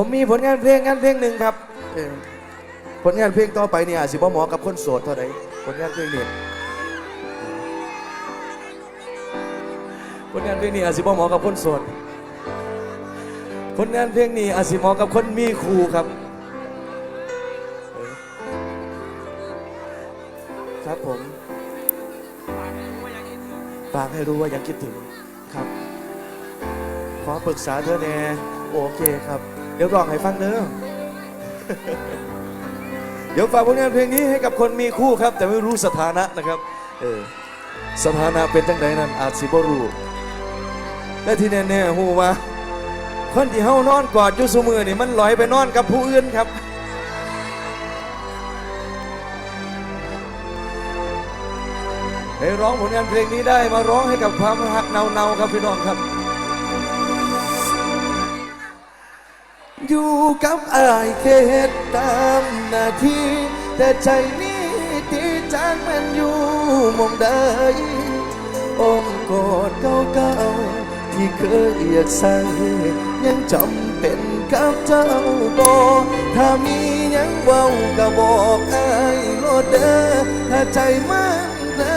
ผมมีผลงานเพลงงานเพลงหนึ่งครับเออผลงานเพลงต่อไปเนี่ยอาจสิบ่เหมาะกับคนโสดเท่าไหร่ผลงานเพลงนี้ผลงานเพลงนี้อาจสิบ่เหมาะกับคนโสดผลงานเพลงนี้อาจสิเหมาะกับคนมีครูครับเออครับผมฝากให้รู้ว่ายังคิดถึงครับ ขอปรึกษาเธอแน่โอเคครับ เดี๋ยวร้องให้ฟังเด้อเดี๋ยวฝากผลงานเพลงนี้ให้กับคนมีคู่ครับ แต่ไม่รู้สถานะนะครับเออสถานะเป็นจังไดนั้นอาจสิบ่รู้และที่แน่ๆฮู้ว่า คนที่เฮานอนกอดอยู่ซุมือนี่มันลอยไปนอนกับผู้อื่นครับให้ร้องผลงานเพลงนี้ได้มาร้องให้กับความหักเนาๆครับพี่น้องครับ อยู่กับอายแค่ตามนาทีแต่ใจนี้ที่จางมันอยู่มองใดอ้อมกอดเก่าๆที่เคยอยากใส่ยังจำเป็นกับเจ้าบ่ถ้ามียังเว้าก็บอกอายโลดเด้อถ้าใจมันนะ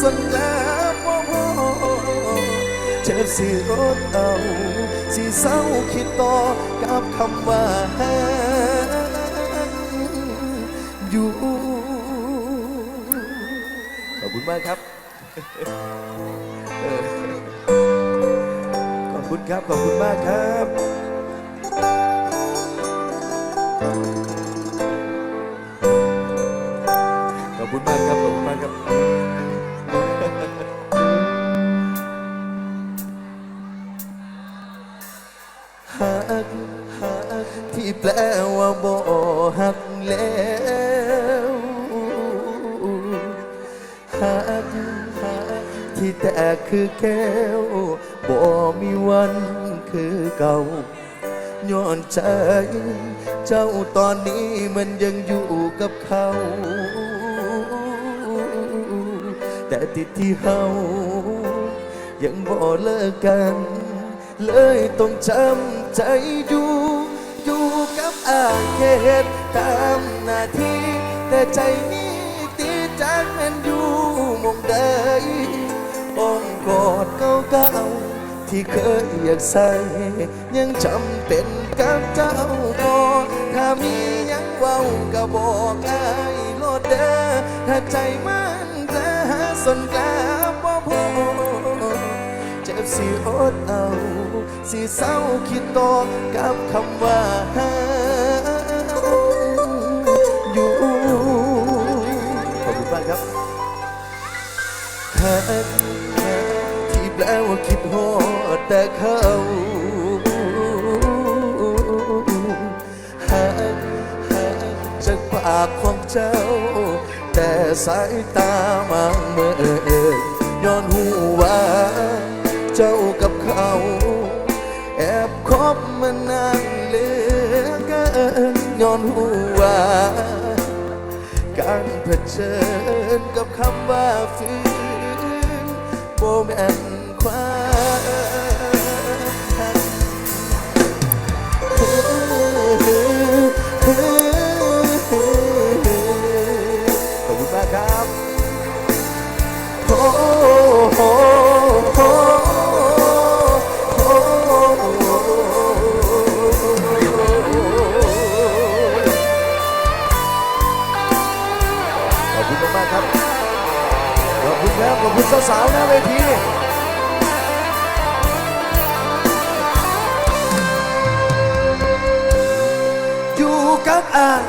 สนกลา จ็บสิรดเอา สิเศร้าคิดต่อกับคำว่าอยู่ขอบคุณมากครับ ขอบคุณครับ ขอบคุณมากครับขอบคุณมากครับ ขอบคุณมากครับ ที่แตกคือแก้วบ่มีวันคือเก่าย้อนใจ เจ้าตอนนี้มันยังอยู่กับเขา แต่ติดที่เฮายังบ่เลิกกัน เลยต้องจำใจอยู่อยู่กับอายแค่เฮ็ดตามหน้าที่ แต่ใจนี้ติดจากมันอยู่ ใดอ้อมกอดเก่าๆที่เคยอยากใส่ยังจำเป็นกับเจ้าบ่ถ้ามียังเว้าก็บอกไอายโลดเด้อถ้าใจมันจะหาสนกลาบ่พอเจ็บสิอดเอา สิเศร้าคิดต่อกับคำว่า หักหักที่แปลว่าคิดฮอดแต่เขาหักหักจากปากของเจ้า แต่สายตามังเมื่อย้อนหูว่าเจ้ากับเขา แอบคบมานานเหลือเกินย้อนหูว่าการเผชิญ ขอบคุณครับขอบคุณสาวๆหน้าเวทีอยู่กับอาย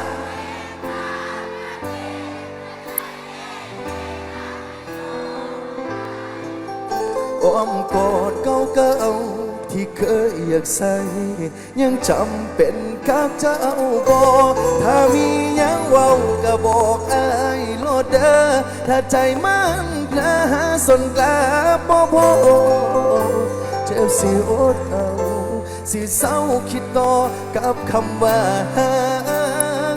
อ้อมกอดเก่าๆ ที่เคยอยากใส่ ยังจำเป็นกับเจ้าบอกถ้ามียังเว้าก็บอกอายโลดเด้อถ้าใจมันนะสนกลาบ่พอเจ็บสิอดเอาสิเศร้าคิดต่อกับคำว่าหั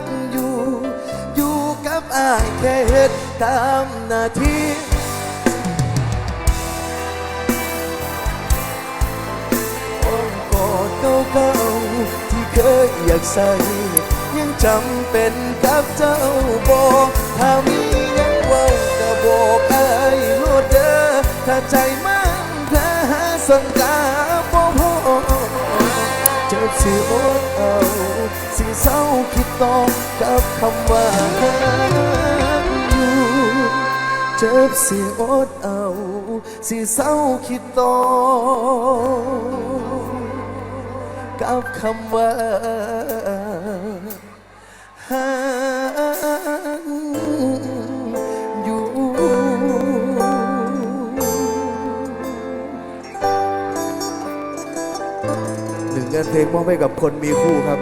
กอยู่ อยู่กับอายแค่เฮ็ดตามนาที เก่าๆที่เคยอยากใส่ ยังจำเป็นกับเจ้าบอกถ้ามียังว่าก็บอกไอ้โลดเด้อถ้าใจมันแพ้สังกาบ่พอเจ็บสิอดเอาสิเศร้าคิดต่อกับคำว่าอยู่เจ็บสิอดเอา สิเศร้าคิดต่อ กับคำว่าห่างอยู่หนึ่งงานเพลงมอบให้กับคนมีคู่ครับ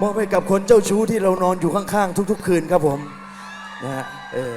มอบให้กับคนเจ้าชู้ที่เรานอนอยู่ข้างๆ ทุก ๆ คืนครับผมนะฮะเออ